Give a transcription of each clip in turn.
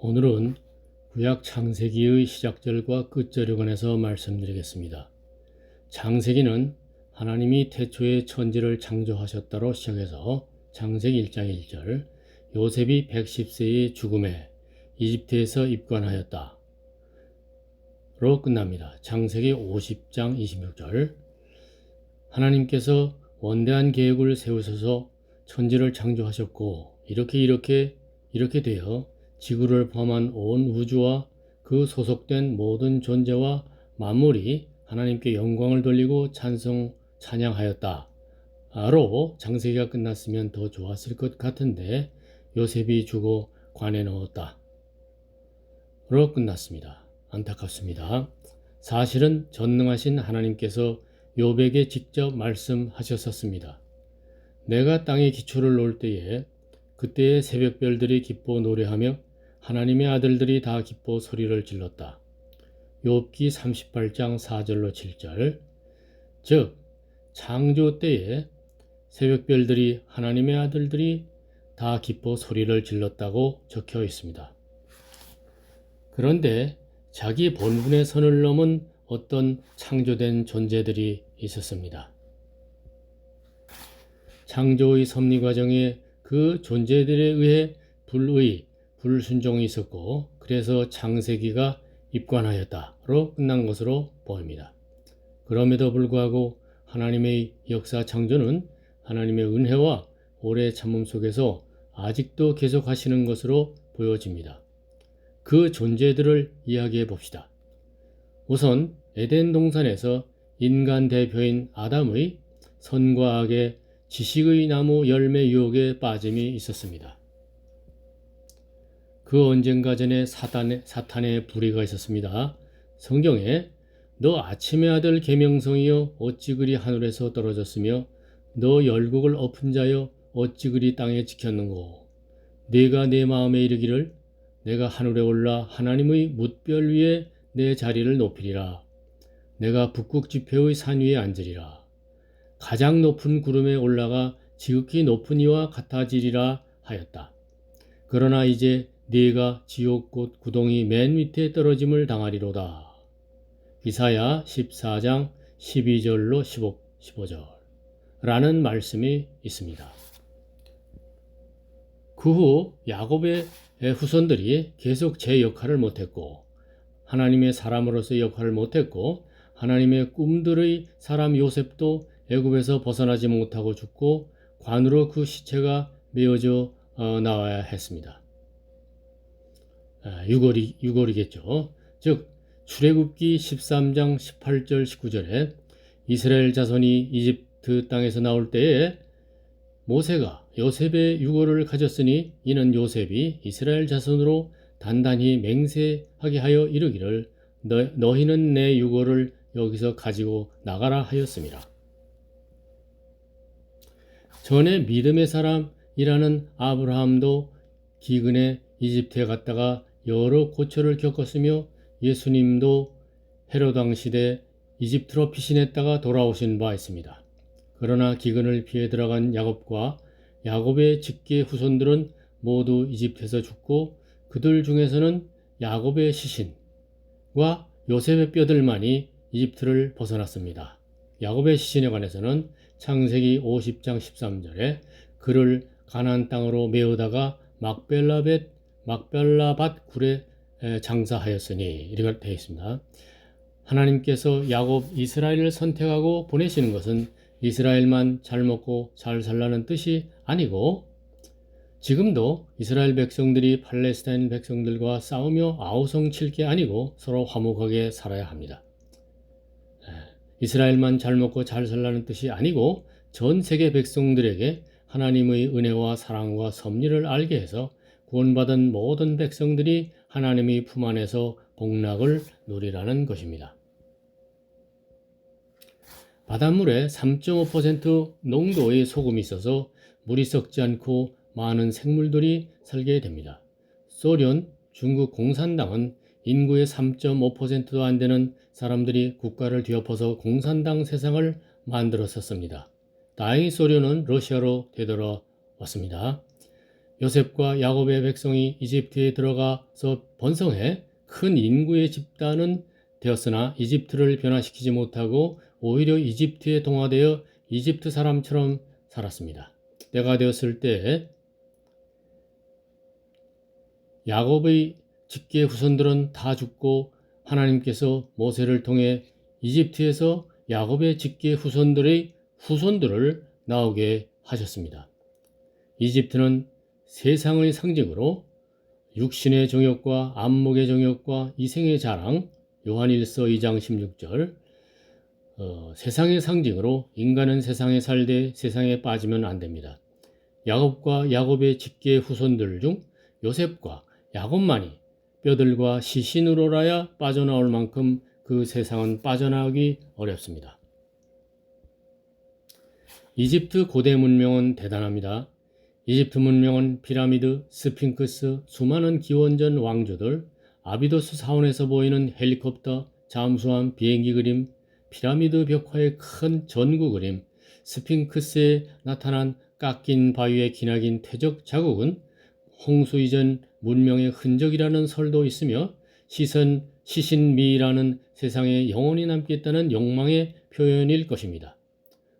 오늘은 구약 창세기의 시작절과 끝절에 관해서 말씀드리겠습니다. 창세기는 하나님이 태초에 천지를 창조하셨다로 시작해서 창세기 1장 1절 요셉이 110세의 죽음에 이집트에서 입관하였다. 로 끝납니다. 창세기 50장 26절 하나님께서 원대한 계획을 세우셔서 천지를 창조하셨고 이렇게 이렇게 이렇게 되어 지구를 포함한 온 우주와 그 소속된 모든 존재와 만물이 하나님께 영광을 돌리고 찬송 찬양하였다. 로 장세기가 끝났으면 더 좋았을 것 같은데 요셉이 죽어 관에 넣었다. 로 끝났습니다. 안타깝습니다. 사실은 전능하신 하나님께서 요백에 직접 말씀하셨었습니다. 내가 땅에 기초를 놓을 때에 그때의 새벽별들이 기뻐 노래하며 하나님의 아들들이 다 기뻐 소리를 질렀다. 욥기 38장 4절로 7절 즉 창조 때에 새벽별들이 하나님의 아들들이 다 기뻐 소리를 질렀다고 적혀 있습니다. 그런데 자기 본분의 선을 넘은 어떤 창조된 존재들이 있었습니다. 창조의 섭리 과정에 그 존재들에 의해 불의, 불순종이 있었고 그래서 창세기가 입관하였다로 끝난 것으로 보입니다. 그럼에도 불구하고 하나님의 역사 창조는 하나님의 은혜와 오래 참음 속에서 아직도 계속하시는 것으로 보여집니다. 그 존재들을 이야기해 봅시다. 우선 에덴 동산에서 인간 대표인 아담의 선과 악의 지식의 나무 열매 유혹에 빠짐이 있었습니다. 그 언젠가 전에 사탄의, 사탄의 불의가 있었습니다. 성경에 너 아침의 아들 계명성이여 어찌 그리 하늘에서 떨어졌으며 너 열국을 엎은 자여 어찌 그리 땅에 지켰는고 네가 내 마음에 이르기를 내가 하늘에 올라 하나님의 뭇별 위에 내 자리를 높이리라 내가 북극 지폐의 산 위에 앉으리라 가장 높은 구름에 올라가 지극히 높은 이와 같아지리라 하였다. 그러나 이제 네가 지옥꽃 구덩이 맨 밑에 떨어짐을 당하리로다. 이사야 14장 12절로 15, 15절 라는 말씀이 있습니다. 그 후 야곱의 후손들이 계속 제 역할을 못했고 하나님의 사람으로서의 역할을 못했고 하나님의 꿈들의 사람 요셉도 애굽에서 벗어나지 못하고 죽고 관으로 그 시체가 메어져 어, 나와야 했습니다. 아, 6월이, 6월이겠죠. 즉 출애굽기 13장 18절 19절에 이스라엘 자손이 이집트 땅에서 나올 때에 모세가 요셉의 유고를 가졌으니 이는 요셉이 이스라엘 자손으로 단단히 맹세하게 하여 이르기를 너, 너희는 내 유고를 여기서 가지고 나가라 하였습니다. 전에 믿음의 사람이라는 아브라함도 기근에 이집트에 갔다가 여러 고초를 겪었으며 예수님도 헤로당 시대 이집트로 피신했다가 돌아오신 바 있습니다. 그러나 기근을 피해 들어간 야곱과 야곱의 직계 후손들은 모두 이집트에서 죽고 그들 중에서는 야곱의 시신과 요셉의 뼈들만이 이집트를 벗어났습니다. 야곱의 시신에 관해서는 창세기 50장 13절에 그를 가나안 땅으로 메우다가 막벨라벳 막벨라밭 굴에 장사하였으니 이렇게 되어 있습니다. 하나님께서 야곱 이스라엘을 선택하고 보내시는 것은 이스라엘만 잘 먹고 잘 살라는 뜻이 아니고 지금도 이스라엘 백성들이 팔레스타인 백성들과 싸우며 아우성 칠 게 아니고 서로 화목하게 살아야 합니다. 이스라엘만 잘 먹고 잘 살라는 뜻이 아니고 전 세계 백성들에게 하나님의 은혜와 사랑과 섭리를 알게 해서 구원받은 모든 백성들이 하나님의 품 안에서 복락을 누리라는 것입니다. 바닷물에 3.5% 농도의 소금이 있어서 물이 썩지 않고 많은 생물들이 살게 됩니다. 소련, 중국 공산당은 인구의 3.5%도 안 되는 사람들이 국가를 뒤엎어서 공산당 세상을 만들었었습니다. 다행히 소련은 러시아로 되돌아왔습니다. 요셉과 야곱의 백성이 이집트에 들어가서 번성해 큰 인구의 집단은 되었으나 이집트를 변화시키지 못하고 오히려 이집트에 동화되어 이집트 사람처럼 살았습니다. 때가 되었을 때 야곱의 직계 후손들은 다 죽고 하나님께서 모세를 통해 이집트에서 야곱의 직계 후손들의 후손들을 나오게 하셨습니다. 이집트는 세상의 상징으로 육신의 정욕과 안목의 정욕과 이생의 자랑 요한일서 2장 16절 어, 세상의 상징으로 인간은 세상에 살되 세상에 빠지면 안 됩니다. 야곱과 야곱의 직계 후손들 중 요셉과 야곱만이 뼈들과 시신으로라야 빠져나올 만큼 그 세상은 빠져나오기 어렵습니다. 이집트 고대 문명은 대단합니다. 이집트 문명은 피라미드, 스핑크스, 수많은 기원전 왕조들, 아비도스 사원에서 보이는 헬리콥터, 잠수함, 비행기 그림, 피라미드 벽화의 큰 전구 그림, 스핑크스에 나타난 깎인 바위에 기나긴 퇴적 자국은 홍수 이전 문명의 흔적이라는 설도 있으며 시선 시신미라는 세상에 영원히 남겠다는 욕망의 표현일 것입니다.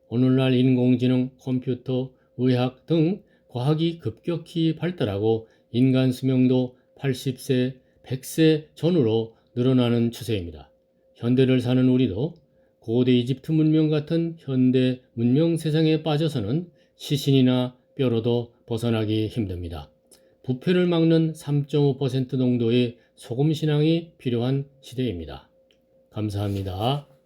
오늘날 인공지능, 컴퓨터, 의학 등 과학이 급격히 발달하고 인간 수명도 80세, 100세 전후로 늘어나는 추세입니다. 현대를 사는 우리도 고대 이집트 문명 같은 현대 문명 세상에 빠져서는 시신이나 뼈로도 벗어나기 힘듭니다. 부패를 막는 3.5% 농도의 소금 신앙이 필요한 시대입니다. 감사합니다.